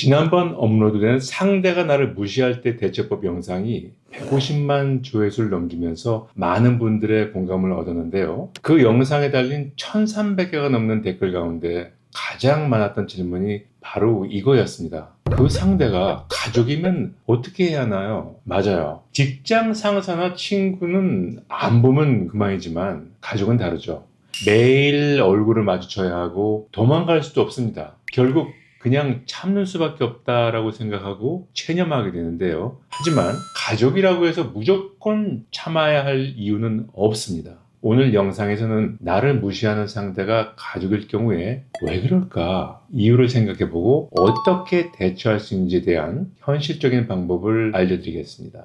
지난번 업로드된 상대가 나를 무시할 때 대처법 영상이 150만 조회수를 넘기면서 많은 분들의 공감을 얻었는데요. 그 영상에 달린 1300개가 넘는 댓글 가운데 가장 많았던 질문이 바로 이거였습니다. 그 상대가 가족이면 어떻게 해야 하나요? 맞아요. 직장 상사나 친구는 안 보면 그만이지만 가족은 다르죠. 매일 얼굴을 마주쳐야 하고 도망갈 수도 없습니다. 결국 그냥 참는 수밖에 없다라고 생각하고 체념하게 되는데요. 하지만 가족이라고 해서 무조건 참아야 할 이유는 없습니다. 오늘 영상에서는 나를 무시하는 상대가 가족일 경우에 왜 그럴까 이유를 생각해보고 어떻게 대처할 수 있는지에 대한 현실적인 방법을 알려드리겠습니다.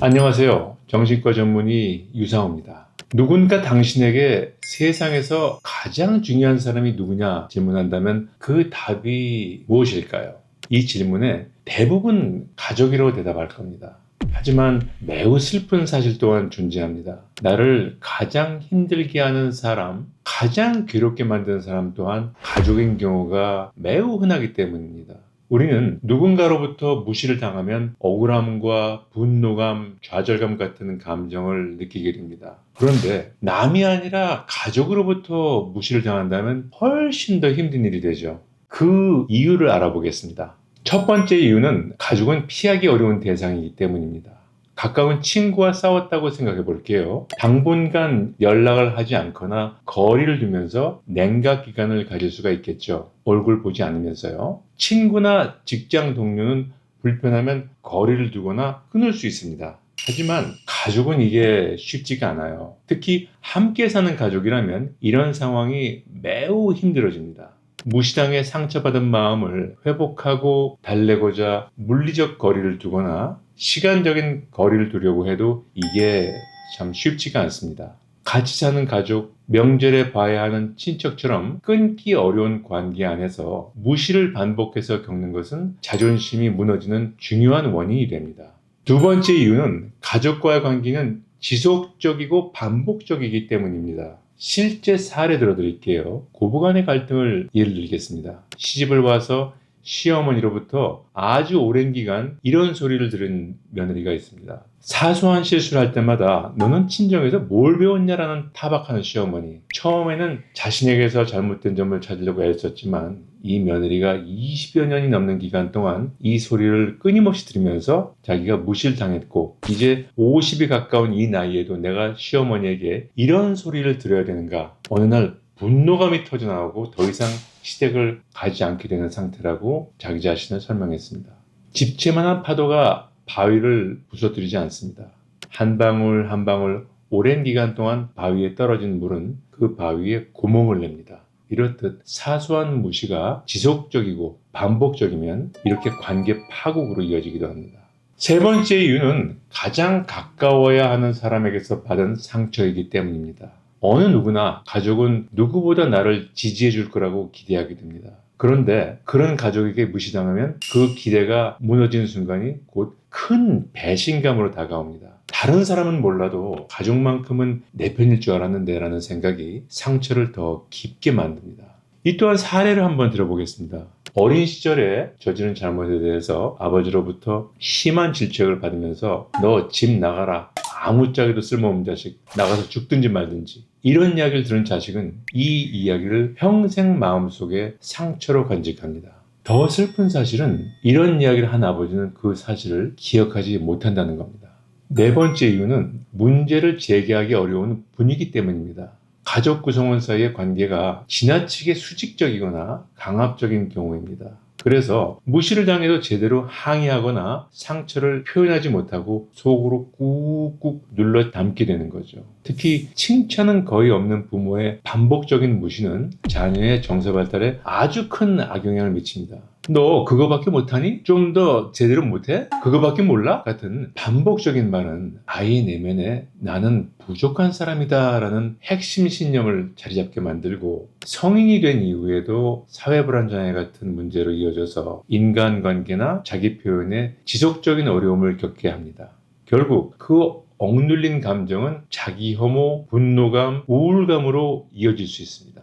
안녕하세요. 정신과 전문의 유상호입니다. 누군가 당신에게 세상에서 가장 중요한 사람이 누구냐 질문한다면 그 답이 무엇일까요? 이 질문에 대부분 가족이라고 대답할 겁니다. 하지만 매우 슬픈 사실 또한 존재합니다. 나를 가장 힘들게 하는 사람, 가장 괴롭게 만드는 사람 또한 가족인 경우가 매우 흔하기 때문입니다. 우리는 누군가로부터 무시를 당하면 억울함과 분노감, 좌절감 같은 감정을 느끼게 됩니다. 그런데 남이 아니라 가족으로부터 무시를 당한다면 훨씬 더 힘든 일이 되죠. 그 이유를 알아보겠습니다. 첫 번째 이유는 가족은 피하기 어려운 대상이기 때문입니다. 가까운 친구와 싸웠다고 생각해 볼게요. 당분간 연락을 하지 않거나 거리를 두면서 냉각 기간을 가질 수가 있겠죠. 얼굴 보지 않으면서요. 친구나 직장 동료는 불편하면 거리를 두거나 끊을 수 있습니다. 하지만 가족은 이게 쉽지가 않아요. 특히 함께 사는 가족이라면 이런 상황이 매우 힘들어집니다. 무시당해 상처받은 마음을 회복하고 달래고자 물리적 거리를 두거나 시간적인 거리를 두려고 해도 이게 참 쉽지가 않습니다. 같이 사는 가족, 명절에 봐야 하는 친척처럼 끊기 어려운 관계 안에서 무시를 반복해서 겪는 것은 자존심이 무너지는 중요한 원인이 됩니다. 두 번째 이유는 가족과의 관계는 지속적이고 반복적이기 때문입니다. 실제 사례 들어드릴게요. 고부간의 갈등을 예를 들겠습니다. 시집을 와서 시어머니로부터 아주 오랜 기간 이런 소리를 들은 며느리가 있습니다. 사소한 실수를 할 때마다 너는 친정에서 뭘 배웠냐라는 타박하는 시어머니. 처음에는 자신에게서 잘못된 점을 찾으려고 애썼지만 이 며느리가 20여 년이 넘는 기간 동안 이 소리를 끊임없이 들으면서 자기가 무시를 당했고 이제 50이 가까운 이 나이에도 내가 시어머니에게 이런 소리를 들어야 되는가 어느 날 분노감이 터져나오고 더 이상 시댁을 가지 않게 되는 상태라고 자기 자신을 설명했습니다. 집채만한 파도가 바위를 부서뜨리지 않습니다. 한 방울 한 방울 오랜 기간 동안 바위에 떨어진 물은 그 바위에 구멍을 냅니다. 이렇듯 사소한 무시가 지속적이고 반복적이면 이렇게 관계 파국으로 이어지기도 합니다. 세 번째 이유는 가장 가까워야 하는 사람에게서 받은 상처이기 때문입니다. 어느 누구나 가족은 누구보다 나를 지지해 줄 거라고 기대하게 됩니다. 그런데 그런 가족에게 무시당하면 그 기대가 무너지는 순간이 곧 큰 배신감으로 다가옵니다. 다른 사람은 몰라도 가족만큼은 내 편일 줄 알았는데 라는 생각이 상처를 더 깊게 만듭니다. 이 또한 사례를 한번 들어보겠습니다. 어린 시절에 저지른 잘못에 대해서 아버지로부터 심한 질책을 받으면서 너 집 나가라. 아무짝에도 쓸모없는 자식. 나가서 죽든지 말든지. 이런 이야기를 들은 자식은 이 이야기를 평생 마음속에 상처로 간직합니다. 더 슬픈 사실은 이런 이야기를 한 아버지는 그 사실을 기억하지 못한다는 겁니다. 네 번째 이유는 문제를 제기하기 어려운 분위기 때문입니다. 가족 구성원 사이의 관계가 지나치게 수직적이거나 강압적인 경우입니다. 그래서 무시를 당해도 제대로 항의하거나 상처를 표현하지 못하고 속으로 꾹꾹 눌러 담게 되는 거죠. 특히 칭찬은 거의 없는 부모의 반복적인 무시는 자녀의 정서 발달에 아주 큰 악영향을 미칩니다. 너 그거밖에 못하니? 좀 더 제대로 못해? 그거밖에 몰라? 같은 반복적인 말은 아이의 내면에 나는 부족한 사람이다 라는 핵심 신념을 자리 잡게 만들고 성인이 된 이후에도 사회불안장애 같은 문제로 이어져서 인간관계나 자기 표현에 지속적인 어려움을 겪게 합니다. 결국 그 억눌린 감정은 자기 혐오, 분노감, 우울감으로 이어질 수 있습니다.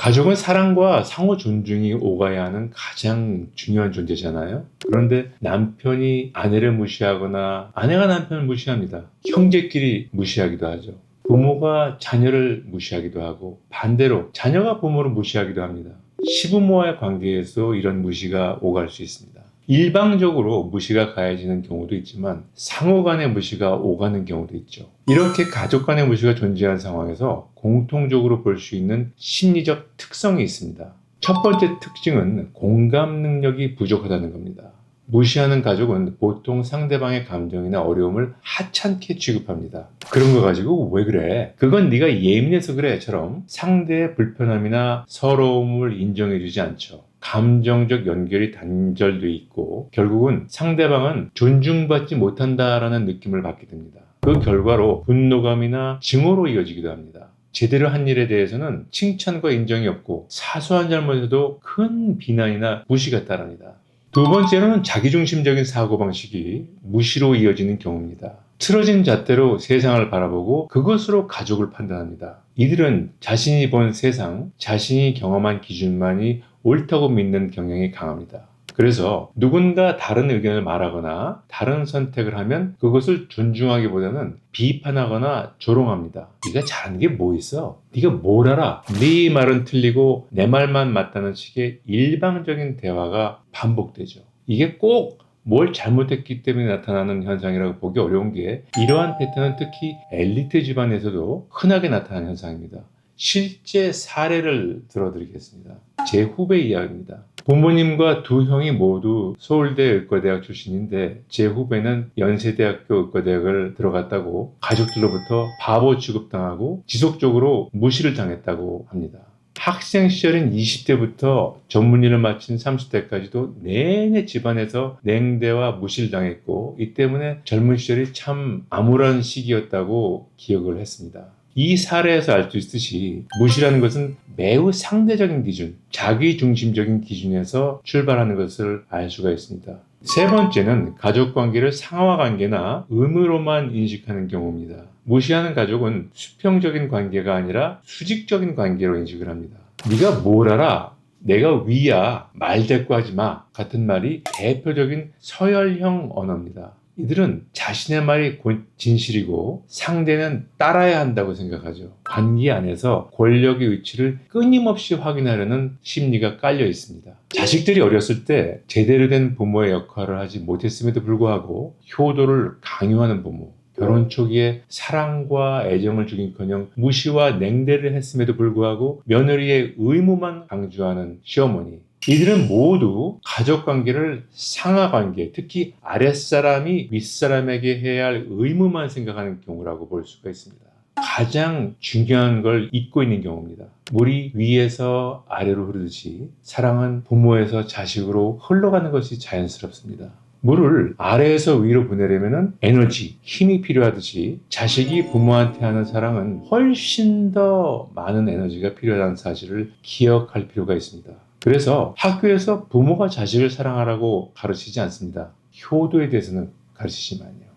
가족은 사랑과 상호 존중이 오가야 하는 가장 중요한 존재잖아요. 그런데 남편이 아내를 무시하거나 아내가 남편을 무시합니다. 형제끼리 무시하기도 하죠. 부모가 자녀를 무시하기도 하고 반대로 자녀가 부모를 무시하기도 합니다. 시부모와의 관계에서 이런 무시가 오갈 수 있습니다. 일방적으로 무시가 가해지는 경우도 있지만 상호 간의 무시가 오가는 경우도 있죠. 이렇게 가족 간의 무시가 존재하는 상황에서 공통적으로 볼 수 있는 심리적 특성이 있습니다. 첫 번째 특징은 공감 능력이 부족하다는 겁니다. 무시하는 가족은 보통 상대방의 감정이나 어려움을 하찮게 취급합니다. 그런 거 가지고 왜 그래? 그건 네가 예민해서 그래처럼 상대의 불편함이나 서러움을 인정해주지 않죠. 감정적 연결이 단절돼 있고 결국은 상대방은 존중받지 못한다라는 느낌을 받게 됩니다. 그 결과로 분노감이나 증오로 이어지기도 합니다. 제대로 한 일에 대해서는 칭찬과 인정이 없고 사소한 잘못에도 큰 비난이나 무시가 따릅니다. 두 번째로는 자기중심적인 사고방식이 무시로 이어지는 경우입니다. 틀어진 잣대로 세상을 바라보고 그것으로 가족을 판단합니다. 이들은 자신이 본 세상, 자신이 경험한 기준만이 옳다고 믿는 경향이 강합니다. 그래서 누군가 다른 의견을 말하거나 다른 선택을 하면 그것을 존중하기보다는 비판하거나 조롱합니다. 네가 잘하는 게뭐 있어? 네가 뭘 알아? 네 말은 틀리고 내 말만 맞다는 식의 일방적인 대화가 반복되죠. 이게 꼭 뭘 잘못했기 때문에 나타나는 현상이라고 보기 어려운 게 이러한 패턴은 특히 엘리트 집안에서도 흔하게 나타나는 현상입니다. 실제 사례를 들어드리겠습니다. 제 후배 이야기입니다. 부모님과 두 형이 모두 서울대 의과대학 출신인데 제 후배는 연세대학교 의과대학을 들어갔다고 가족들로부터 바보 취급당하고 지속적으로 무시를 당했다고 합니다. 학생 시절인 20대부터 전문의를 마친 30대까지도 내내 집안에서 냉대와 무시를 당했고 이 때문에 젊은 시절이 참 암울한 시기였다고 기억을 했습니다. 이 사례에서 알 수 있듯이 무시라는 것은 매우 상대적인 기준, 자기 중심적인 기준에서 출발하는 것을 알 수가 있습니다. 세 번째는 가족 관계를 상하 관계나 의무로만 인식하는 경우입니다. 무시하는 가족은 수평적인 관계가 아니라 수직적인 관계로 인식을 합니다. 네가 뭘 알아? 내가 위야. 말 대꾸 하지 마. 같은 말이 대표적인 서열형 언어입니다. 이들은 자신의 말이 곧 진실이고 상대는 따라야 한다고 생각하죠. 관계 안에서 권력의 위치를 끊임없이 확인하려는 심리가 깔려 있습니다. 자식들이 어렸을 때 제대로 된 부모의 역할을 하지 못했음에도 불구하고 효도를 강요하는 부모, 결혼 초기에 사랑과 애정을 주긴커녕 무시와 냉대를 했음에도 불구하고 며느리의 의무만 강조하는 시어머니, 이들은 모두 가족 관계를 상하 관계, 특히 아랫사람이 윗사람에게 해야 할 의무만 생각하는 경우라고 볼 수가 있습니다. 가장 중요한 걸 잊고 있는 경우입니다. 물이 위에서 아래로 흐르듯이 사랑은 부모에서 자식으로 흘러가는 것이 자연스럽습니다. 물을 아래에서 위로 보내려면 에너지, 힘이 필요하듯이 자식이 부모한테 하는 사랑은 훨씬 더 많은 에너지가 필요하다는 사실을 기억할 필요가 있습니다. 그래서 학교에서 부모가 자식을 사랑하라고 가르치지 않습니다. 효도에 대해서는 가르치지만요.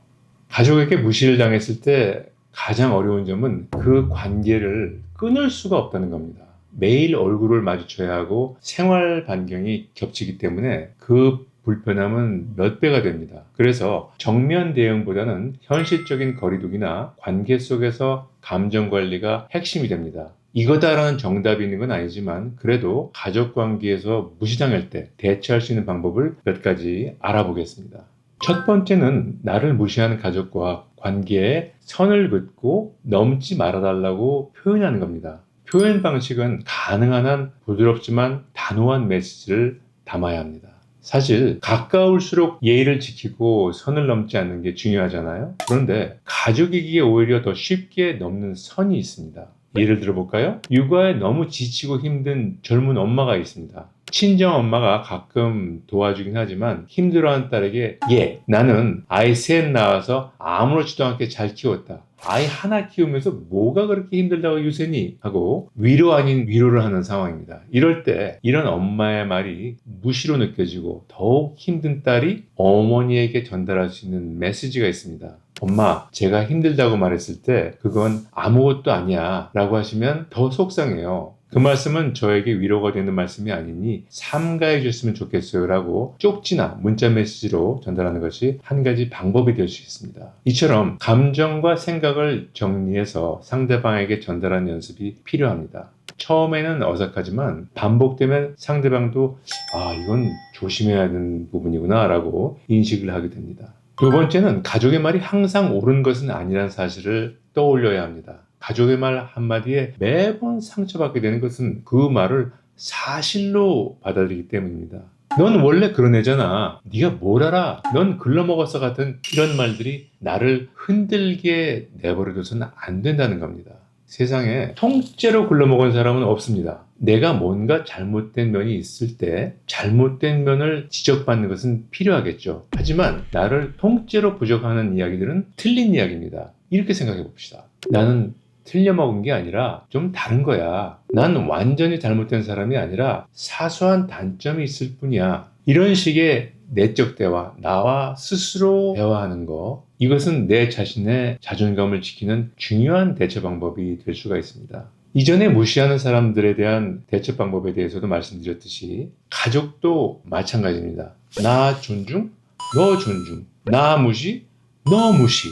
가족에게 무시를 당했을 때 가장 어려운 점은 그 관계를 끊을 수가 없다는 겁니다. 매일 얼굴을 마주쳐야 하고 생활 반경이 겹치기 때문에 그 불편함은 몇 배가 됩니다. 그래서 정면 대응보다는 현실적인 거리두기나 관계 속에서 감정 관리가 핵심이 됩니다. 이거다라는 정답이 있는 건 아니지만 그래도 가족 관계에서 무시당할 때 대처할 수 있는 방법을 몇 가지 알아보겠습니다. 첫 번째는 나를 무시하는 가족과 관계에 선을 긋고 넘지 말아달라고 표현하는 겁니다. 표현 방식은 가능한 한 부드럽지만 단호한 메시지를 담아야 합니다. 사실 가까울수록 예의를 지키고 선을 넘지 않는 게 중요하잖아요. 그런데 가족이기에 오히려 더 쉽게 넘는 선이 있습니다. 예를 들어 볼까요? 육아에 너무 지치고 힘든 젊은 엄마가 있습니다. 친정 엄마가 가끔 도와주긴 하지만 힘들어하는 딸에게 예 나는 아이 셋 낳아서 아무렇지도 않게 잘 키웠다. 아이 하나 키우면서 뭐가 그렇게 힘들다고 유세니? 하고 위로 아닌 위로를 하는 상황입니다. 이럴 때 이런 엄마의 말이 무시로 느껴지고 더욱 힘든 딸이 어머니에게 전달할 수 있는 메시지가 있습니다. 엄마, 제가 힘들다고 말했을 때 그건 아무것도 아니야 라고 하시면 더 속상해요. 그 말씀은 저에게 위로가 되는 말씀이 아니니 삼가해 주셨으면 좋겠어요 라고 쪽지나 문자 메시지로 전달하는 것이 한 가지 방법이 될 수 있습니다. 이처럼 감정과 생각을 정리해서 상대방에게 전달하는 연습이 필요합니다. 처음에는 어색하지만 반복되면 상대방도 아 이건 조심해야 하는 부분이구나 라고 인식을 하게 됩니다. 두 번째는 가족의 말이 항상 옳은 것은 아니라는 사실을 떠올려야 합니다. 가족의 말 한마디에 매번 상처받게 되는 것은 그 말을 사실로 받아들이기 때문입니다. 넌 원래 그런 애잖아. 네가 뭘 알아? 넌 글러먹었어 같은 이런 말들이 나를 흔들게 내버려둬서는 안 된다는 겁니다. 세상에 통째로 글러먹은 사람은 없습니다. 내가 뭔가 잘못된 면이 있을 때 잘못된 면을 지적받는 것은 필요하겠죠. 하지만 나를 통째로 부족하는 이야기들은 틀린 이야기입니다. 이렇게 생각해 봅시다. 나는 틀려먹은 게 아니라 좀 다른 거야. 난 완전히 잘못된 사람이 아니라 사소한 단점이 있을 뿐이야. 이런 식의 내적 대화, 나와 스스로 대화하는 거, 이것은 내 자신의 자존감을 지키는 중요한 대처 방법이 될 수가 있습니다. 이전에 무시하는 사람들에 대한 대처 방법에 대해서도 말씀드렸듯이 가족도 마찬가지입니다. 나 존중, 너 존중, 나 무시, 너 무시.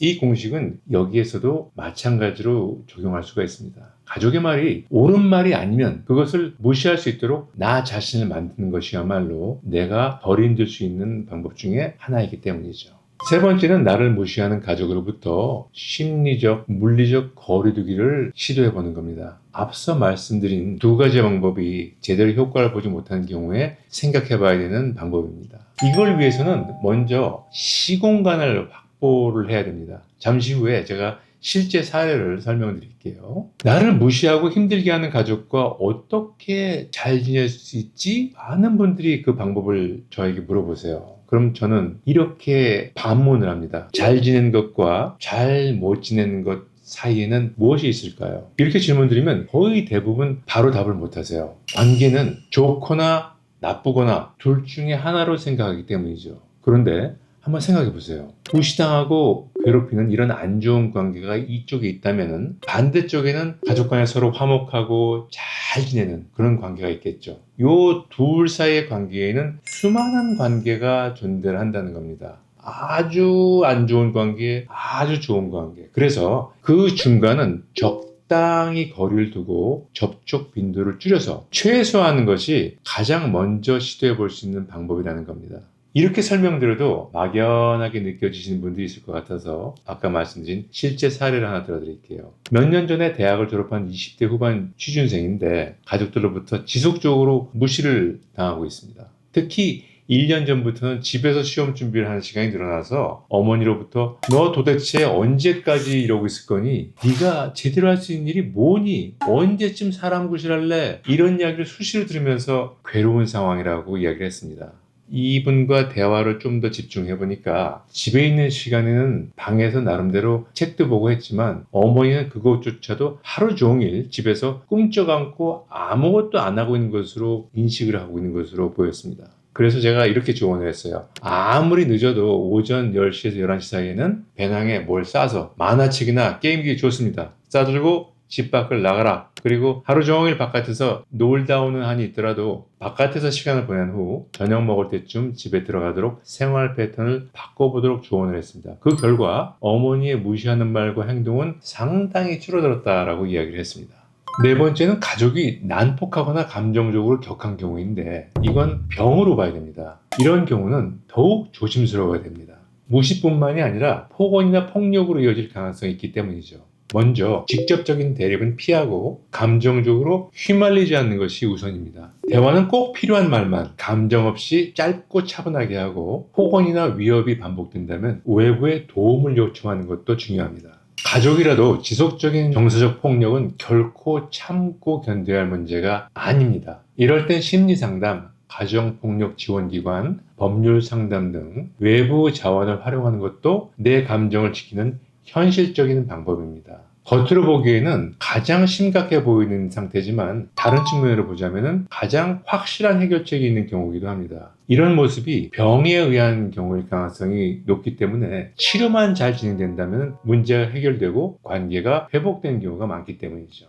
이 공식은 여기에서도 마찬가지로 적용할 수가 있습니다. 가족의 말이 옳은 말이 아니면 그것을 무시할 수 있도록 나 자신을 만드는 것이야말로 내가 덜 힘들 수 있는 방법 중에 하나이기 때문이죠. 세 번째는 나를 무시하는 가족으로부터 심리적, 물리적 거리두기를 시도해 보는 겁니다. 앞서 말씀드린 두 가지 방법이 제대로 효과를 보지 못하는 경우에 생각해 봐야 되는 방법입니다. 이걸 위해서는 먼저 시공간을 확 보를 해야 됩니다. 잠시 후에 제가 실제 사례를 설명드릴게요. 나를 무시하고 힘들게 하는 가족과 어떻게 잘 지낼 수 있지? 많은 분들이 그 방법을 저에게 물어보세요. 그럼 저는 이렇게 반문을 합니다. 잘 지낸 것과 잘 못 지내는 것 사이에는 무엇이 있을까요? 이렇게 질문 드리면 거의 대부분 바로 답을 못 하세요. 관계는 좋거나 나쁘거나 둘 중에 하나로 생각하기 때문이죠. 그런데 한번 생각해 보세요. 무시당하고 괴롭히는 이런 안 좋은 관계가 이쪽에 있다면 반대쪽에는 가족 간에 서로 화목하고 잘 지내는 그런 관계가 있겠죠. 요 둘 사이의 관계에는 수많은 관계가 존재를 한다는 겁니다. 아주 안 좋은 관계, 아주 좋은 관계. 그래서 그 중간은 적당히 거리를 두고 접촉 빈도를 줄여서 최소화하는 것이 가장 먼저 시도해 볼 수 있는 방법이라는 겁니다. 이렇게 설명드려도 막연하게 느껴지시는 분들이 있을 것 같아서 아까 말씀드린 실제 사례를 하나 들어드릴게요. 몇 년 전에 대학을 졸업한 20대 후반 취준생인데 가족들로부터 지속적으로 무시를 당하고 있습니다. 특히 1년 전부터는 집에서 시험 준비를 하는 시간이 늘어나서 어머니로부터 너 도대체 언제까지 이러고 있을 거니? 네가 제대로 할 수 있는 일이 뭐니? 언제쯤 사람 구실할래? 이런 이야기를 수시로 들으면서 괴로운 상황이라고 이야기를 했습니다. 이분과 대화를 좀 더 집중해 보니까 집에 있는 시간에는 방에서 나름대로 책도 보고 했지만 어머니는 그것조차도 하루 종일 집에서 꿈쩍 않고 아무것도 안 하고 있는 것으로 인식을 하고 있는 것으로 보였습니다. 그래서 제가 이렇게 조언을 했어요. 아무리 늦어도 오전 10시에서 11시 사이에는 배낭에 뭘 싸서 만화책이나 게임기 좋습니다. 싸들고 집 밖을 나가라. 그리고 하루 종일 바깥에서 놀다 오는 한이 있더라도 바깥에서 시간을 보낸 후 저녁 먹을 때쯤 집에 들어가도록 생활 패턴을 바꿔보도록 조언을 했습니다. 그 결과 어머니의 무시하는 말과 행동은 상당히 줄어들었다라고 이야기를 했습니다. 네 번째는 가족이 난폭하거나 감정적으로 격한 경우인데 이건 병으로 봐야 됩니다. 이런 경우는 더욱 조심스러워야 됩니다. 무시뿐만이 아니라 폭언이나 폭력으로 이어질 가능성이 있기 때문이죠. 먼저 직접적인 대립은 피하고 감정적으로 휘말리지 않는 것이 우선입니다. 대화는 꼭 필요한 말만 감정 없이 짧고 차분하게 하고 폭언이나 위협이 반복된다면 외부의 도움을 요청하는 것도 중요합니다. 가족이라도 지속적인 정서적 폭력은 결코 참고 견뎌야 할 문제가 아닙니다. 이럴 땐 심리상담, 가정폭력지원기관, 법률상담 등 외부 자원을 활용하는 것도 내 감정을 지키는 현실적인 방법입니다. 겉으로 보기에는 가장 심각해 보이는 상태지만 다른 측면으로 보자면 가장 확실한 해결책이 있는 경우이기도 합니다. 이런 모습이 병에 의한 경우일 가능성이 높기 때문에 치료만 잘 진행된다면 문제가 해결되고 관계가 회복된 경우가 많기 때문이죠.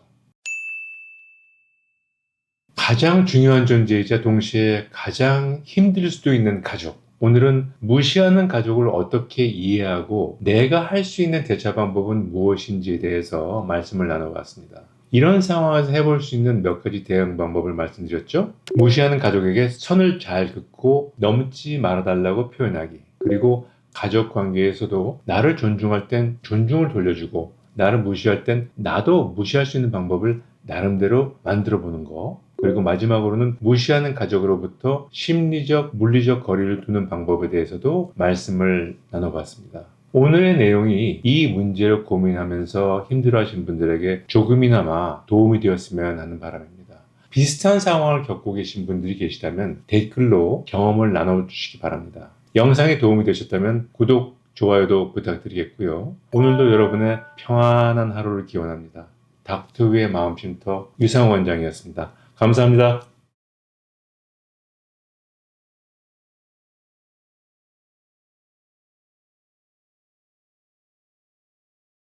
가장 중요한 존재이자 동시에 가장 힘들 수도 있는 가족. 오늘은 무시하는 가족을 어떻게 이해하고 내가 할 수 있는 대처 방법은 무엇인지에 대해서 말씀을 나눠봤습니다. 이런 상황에서 해볼 수 있는 몇 가지 대응 방법을 말씀드렸죠. 무시하는 가족에게 선을 잘 긋고 넘지 말아달라고 표현하기. 그리고 가족 관계에서도 나를 존중할 땐 존중을 돌려주고 나를 무시할 땐 나도 무시할 수 있는 방법을 나름대로 만들어 보는 거. 그리고 마지막으로는 무시하는 가족으로부터 심리적, 물리적 거리를 두는 방법에 대해서도 말씀을 나눠봤습니다. 오늘의 내용이 이 문제를 고민하면서 힘들어하신 분들에게 조금이나마 도움이 되었으면 하는 바람입니다. 비슷한 상황을 겪고 계신 분들이 계시다면 댓글로 경험을 나눠주시기 바랍니다. 영상이 도움이 되셨다면 구독, 좋아요도 부탁드리겠고요. 오늘도 여러분의 평안한 하루를 기원합니다. 닥터위의 마음쉼터 유상 원장이었습니다. 감사합니다.